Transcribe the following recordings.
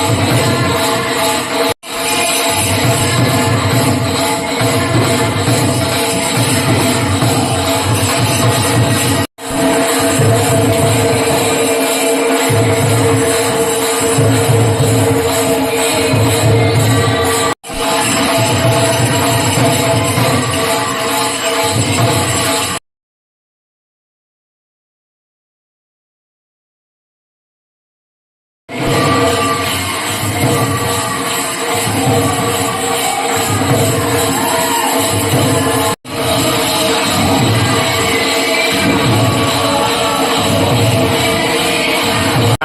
Yeah.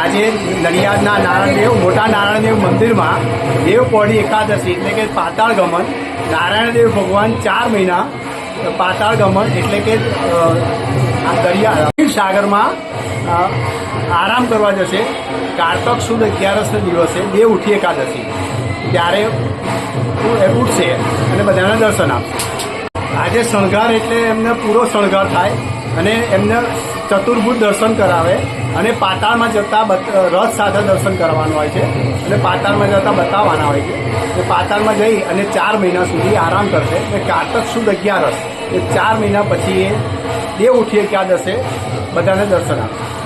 આજે નડિયાદના નારાયણદેવ, મોટા નારાયણદેવ મંદિરમાં દેવપોળી એકાદશી એટલે કે પાતાળ ગમન. નારાયણદેવ ભગવાન ચાર મહિના પાતાળ ગમન એટલે કે દરિયા સાગરમાં આરામ કરવા જશે. કારતક સુદ અગિયારસના દિવસે દેવ ઉઠી એકાદશી. ત્યારે ઉઠશે અને બધાને દર્શન આપશે આજે શણગાર એટલે એમને પૂરો શણગાર થાય અને એમને ચતુર્ભુજ દર્શન કરાવે અને પાતાળમાં જતા રથ સાથે દર્શન કરવાનું હોય છે અને પાતાળમાં જતા બતાવવાના હોય છે. એ પાતાળમાં જઈ અને ચાર મહિના સુધી આરામ કરશે. અને કારતક સુદ અગિયારસ, એ ચાર મહિના પછી એ દેવ ક્યાં દશે બધાને દર્શન આપશે